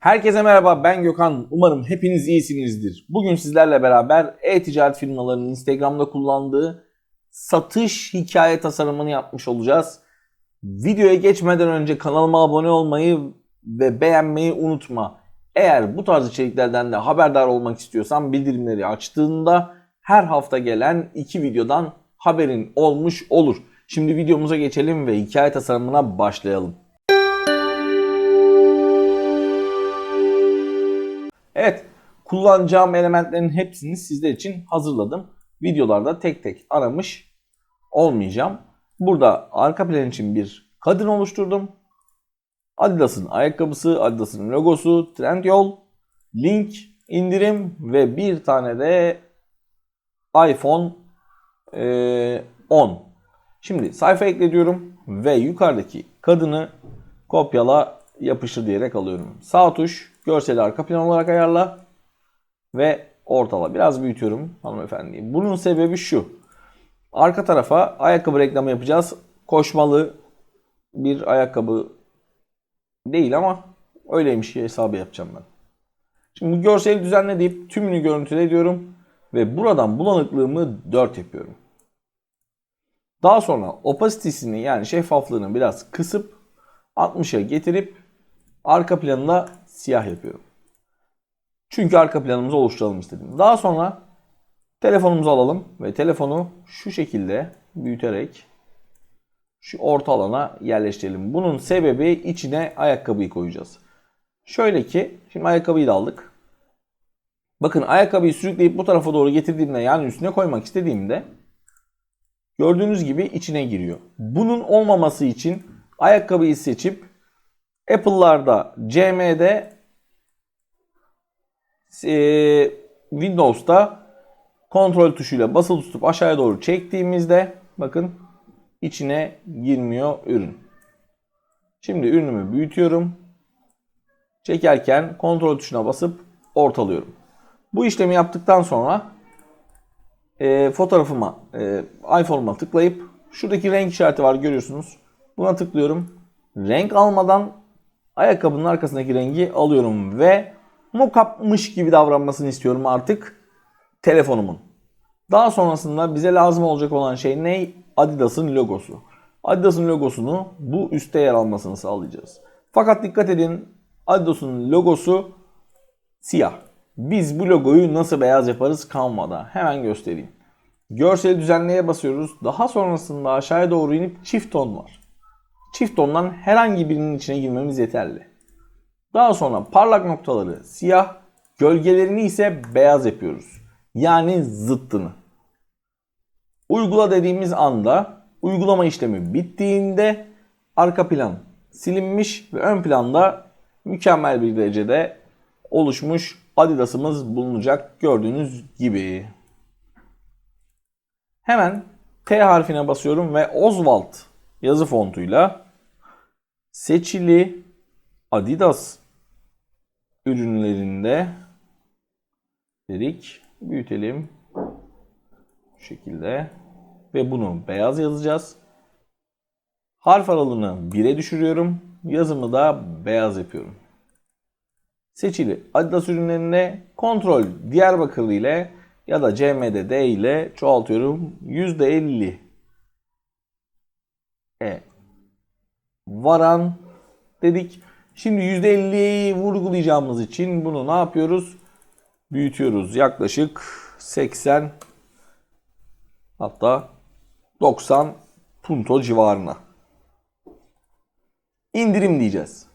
Herkese merhaba ben Gökhan. Umarım hepiniz iyisinizdir. Bugün sizlerle beraber e-ticaret firmalarının Instagram'da kullandığı satış hikaye tasarımını yapmış olacağız. Videoya geçmeden önce kanalıma abone olmayı ve beğenmeyi unutma. Eğer bu tarz içeriklerden de haberdar olmak istiyorsan bildirimleri açtığında her hafta gelen iki videodan haberin olmuş olur. Şimdi videomuza geçelim ve hikaye tasarımına başlayalım. Evet, kullanacağım elementlerin hepsini sizler için hazırladım. Videolarda tek tek aramış olmayacağım. Burada arka plan için bir kadın oluşturdum. Adidas'ın ayakkabısı, Adidas'ın logosu, Trendyol, link, indirim ve bir tane de iPhone eee, 10. Şimdi sayfa ekle diyorum ve yukarıdaki kadını kopyala yapıştır diyerek alıyorum. Sağ tuş görseli arka plan olarak ayarla ve ortala. Biraz büyütüyorum hanımefendiyi. Bunun sebebi şu. Arka tarafa ayakkabı reklamı yapacağız. Koşmalı bir ayakkabı değil ama öyleymiş hesabı yapacağım ben. Şimdi görseli düzenle deyip tümünü görüntüle diyorum ve buradan bulanıklığımı 4 yapıyorum. Daha sonra opasitesini yani şeffaflığını biraz kısıp 60'a getirip arka planına siyah yapıyorum. Çünkü arka planımızı oluşturalım istedim. Daha sonra telefonumuzu alalım ve telefonu şu şekilde büyüterek şu orta alana yerleştirelim. Bunun sebebi içine ayakkabıyı koyacağız. Şöyle ki şimdi ayakkabıyı da aldık. Bakın ayakkabıyı sürükleyip bu tarafa doğru getirdiğimde yani üstüne koymak istediğimde gördüğünüz gibi içine giriyor. Bunun olmaması için ayakkabıyı seçip Apple'larda CM'de e, Windows'ta kontrol tuşuyla basılı tutup aşağıya doğru çektiğimizde bakın içine girmiyor ürün. Şimdi ürünümü büyütüyorum. Çekerken kontrol tuşuna basıp ortalıyorum. Bu işlemi yaptıktan sonra e, fotoğrafıma, e, iPhone'uma tıklayıp şuradaki renk işareti var görüyorsunuz. Buna tıklıyorum. Renk almadan ayakkabının arkasındaki rengi alıyorum ve mockup'mış gibi davranmasını istiyorum artık telefonumun. Daha sonrasında bize lazım olacak olan şey ne? Adidas'ın logosu. Adidas'ın logosunu bu üstte yer almasını sağlayacağız. Fakat dikkat edin Adidas'ın logosu siyah. Biz bu logoyu nasıl beyaz yaparız Canva'da? Hemen göstereyim. Görseli düzenleye basıyoruz. Daha sonrasında aşağıya doğru inip çift ton var. Çift tondan herhangi birinin içine girmemiz yeterli. Daha sonra parlak noktaları siyah, gölgelerini ise beyaz yapıyoruz. Yani zıttını. Uygula dediğimiz anda uygulama işlemi bittiğinde arka plan silinmiş ve ön planda mükemmel bir derecede oluşmuş Adidas'ımız bulunacak gördüğünüz gibi. Hemen T harfine basıyorum ve Oswald yazı fontuyla seçili Adidas ürünlerinde dedik büyütelim bu şekilde ve bunu beyaz yazacağız. Harf aralığını 1'e düşürüyorum. Yazımı da beyaz yapıyorum. Seçili Adidas ürünlerinde kontrol Diyarbakır ile ya da CMD D ile çoğaltıyorum. %50 e varan dedik. Şimdi %50'yi vurgulayacağımız için bunu ne yapıyoruz? Büyütüyoruz. Yaklaşık 80 hatta 90 punto civarına. İndirim diyeceğiz.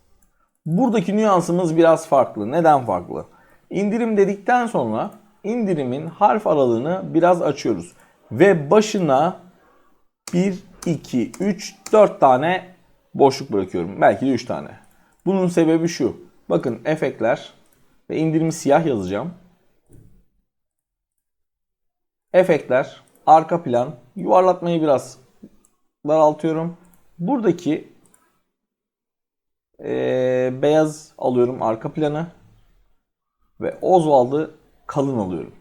Buradaki nüansımız biraz farklı. Neden farklı? İndirim dedikten sonra indirimin harf aralığını biraz açıyoruz. Ve başına 1, 2, 3, 4 tane boşluk bırakıyorum. Belki de 3 tane. Bunun sebebi şu. Bakın efektler ve indirimi siyah yazacağım. Efektler, arka plan, yuvarlatmayı biraz daraltıyorum. Buradaki ee, beyaz alıyorum arka planı ve Oswald'ı kalın alıyorum.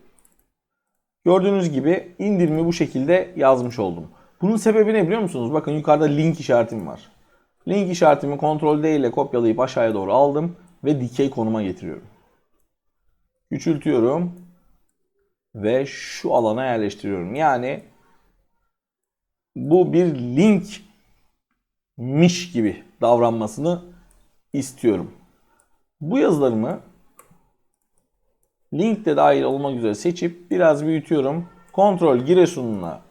Gördüğünüz gibi indirimi bu şekilde yazmış oldum. Bunun sebebi ne biliyor musunuz? Bakın yukarıda link işaretim var. Link işaretimi Ctrl D ile kopyalayıp aşağıya doğru aldım. ve dikey konuma getiriyorum. Küçültüyorum ve şu alana yerleştiriyorum. Yani bu bir linkmiş gibi davranmasını istiyorum. Bu yazılarımı link de dahil olmak üzere seçip biraz büyütüyorum. Kontrol Giresun'la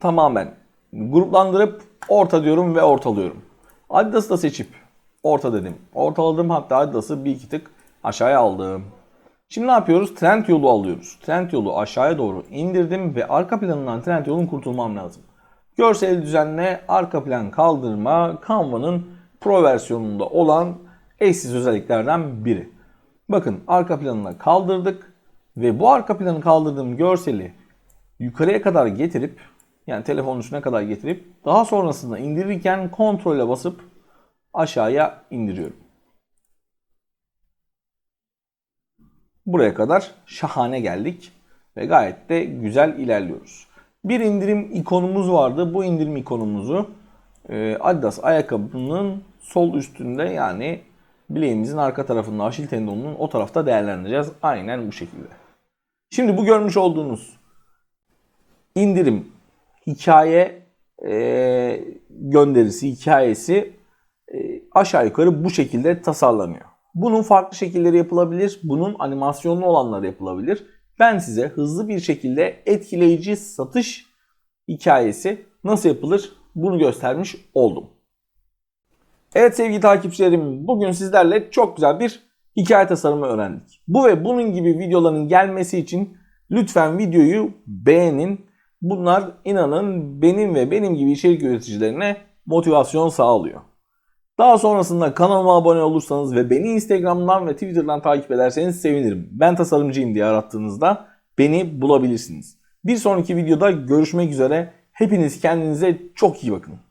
tamamen gruplandırıp orta diyorum ve ortalıyorum. Adidas'ı da seçip orta dedim. Ortaladım hatta Adidas'ı bir iki tık aşağıya aldım. Şimdi ne yapıyoruz? Trend yolu alıyoruz. Trend yolu aşağıya doğru indirdim ve arka planından trend yolun kurtulmam lazım. Görsel düzenle arka plan kaldırma Canva'nın Pro versiyonunda olan eşsiz özelliklerden biri. Bakın arka planına kaldırdık ve bu arka planı kaldırdığım görseli yukarıya kadar getirip yani telefonun üstüne kadar getirip daha sonrasında indirirken kontrole basıp aşağıya indiriyorum. Buraya kadar şahane geldik ve gayet de güzel ilerliyoruz. Bir indirim ikonumuz vardı. Bu indirim ikonumuzu e, Adidas ayakkabının sol üstünde yani bileğimizin arka tarafında aşil tendonunun o tarafta değerlendireceğiz. Aynen bu şekilde. Şimdi bu görmüş olduğunuz indirim hikaye e, gönderisi, hikayesi e, aşağı yukarı bu şekilde tasarlanıyor. Bunun farklı şekilleri yapılabilir. Bunun animasyonlu olanları yapılabilir. Ben size hızlı bir şekilde etkileyici satış hikayesi nasıl yapılır bunu göstermiş oldum. Evet sevgili takipçilerim bugün sizlerle çok güzel bir hikaye tasarımı öğrendik. Bu ve bunun gibi videoların gelmesi için lütfen videoyu beğenin. Bunlar inanın benim ve benim gibi içerik üreticilerine motivasyon sağlıyor. Daha sonrasında kanalıma abone olursanız ve beni Instagram'dan ve Twitter'dan takip ederseniz sevinirim. Ben tasarımcıyım diye arattığınızda beni bulabilirsiniz. Bir sonraki videoda görüşmek üzere. Hepiniz kendinize çok iyi bakın.